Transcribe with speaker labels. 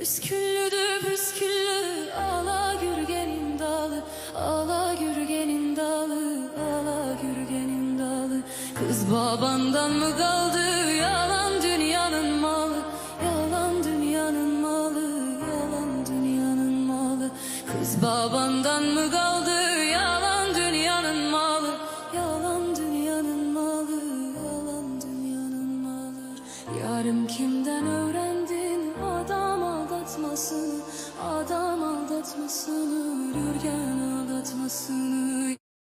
Speaker 1: Püsküllüdü püsküllü ağla gürgenin dalı Ağla gürgenin dalı ağla gürgenin dalı. Kız babandan mı kaldı yalan dünyanın malı Yalan dünyanın malı yalan dünyanın malı. Kız babandan mı kaldı yalan dünyanın malı Yalan dünyanın malı yalan dünyanın malı. Yarım kimden öğren aldatmasın Adam aldatmasın Ölürken aldatmasın